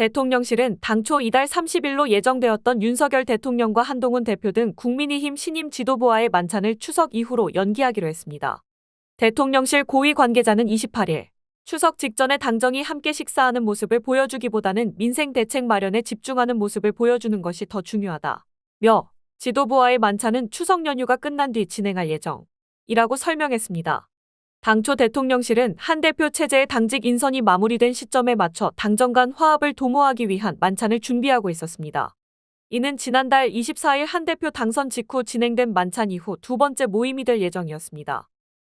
대통령실은 당초 이달 30일로 예정되었던 윤석열 대통령과 한동훈 대표 등 국민의힘 신임 지도부와의 만찬을 추석 이후로 연기하기로 했습니다. 대통령실 고위 관계자는 28일 추석 직전에 당정이 함께 식사하는 모습을 보여주기보다는 민생 대책 마련에 집중하는 모습을 보여주는 것이 더 중요하다. 며 지도부와의 만찬은 추석 연휴가 끝난 뒤 진행할 예정이라고 설명했습니다. 당초 대통령실은 한 대표 체제의 당직 인선이 마무리된 시점에 맞춰 당정 간 화합을 도모하기 위한 만찬을 준비하고 있었습니다. 이는 지난달 24일 한 대표 당선 직후 진행된 만찬 이후 두 번째 모임이 될 예정이었습니다.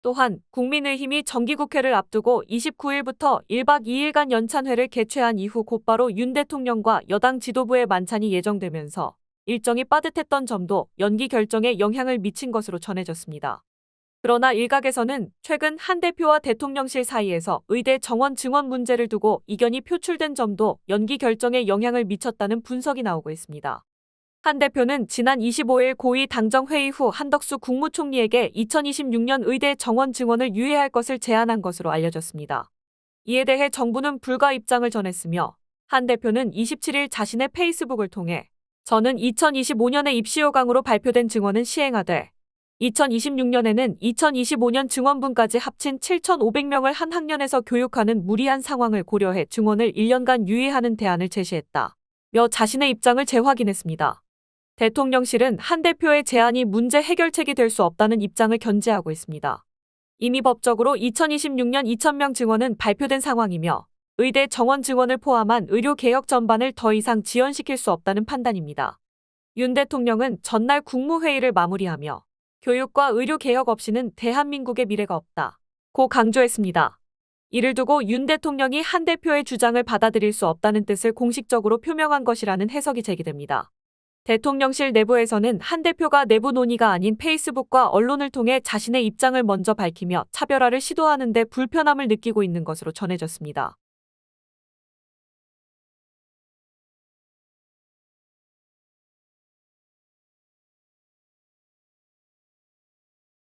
또한 국민의힘이 정기국회를 앞두고 29일부터 1박 2일간 연찬회를 개최한 이후 곧바로 윤 대통령과 여당 지도부의 만찬이 예정되면서 일정이 빠듯했던 점도 연기 결정에 영향을 미친 것으로 전해졌습니다. 그러나 일각에서는 최근 한 대표와 대통령실 사이에서 의대 정원 증원 문제를 두고 이견이 표출된 점도 연기 결정에 영향을 미쳤다는 분석이 나오고 있습니다. 한 대표는 지난 25일 고위 당정 회의 후 한덕수 국무총리에게 2026년 의대 정원 증원을 유예할 것을 제안한 것으로 알려졌습니다. 이에 대해 정부는 불가 입장을 전했으며 한 대표는 27일 자신의 페이스북을 통해 저는 2025년에 입시 요강으로 발표된 증원은 시행하되 2026년에는 2025년 증원분까지 합친 7,500명을 한 학년에서 교육하는 무리한 상황을 고려해 증원을 1년간 유예하는 대안을 제시했다. 며 자신의 입장을 재확인했습니다. 대통령실은 한 대표의 제안이 문제 해결책이 될 수 없다는 입장을 견제하고 있습니다. 이미 법적으로 2026년 2,000명 증원은 발표된 상황이며 의대 정원 증원을 포함한 의료 개혁 전반을 더 이상 지연시킬 수 없다는 판단입니다. 윤 대통령은 전날 국무회의를 마무리하며 교육과 의료 개혁 없이는 대한민국의 미래가 없다. 고 강조했습니다. 이를 두고 윤 대통령이 한 대표의 주장을 받아들일 수 없다는 뜻을 공식적으로 표명한 것이라는 해석이 제기됩니다. 대통령실 내부에서는 한 대표가 내부 논의가 아닌 페이스북과 언론을 통해 자신의 입장을 먼저 밝히며 차별화를 시도하는데 불편함을 느끼고 있는 것으로 전해졌습니다.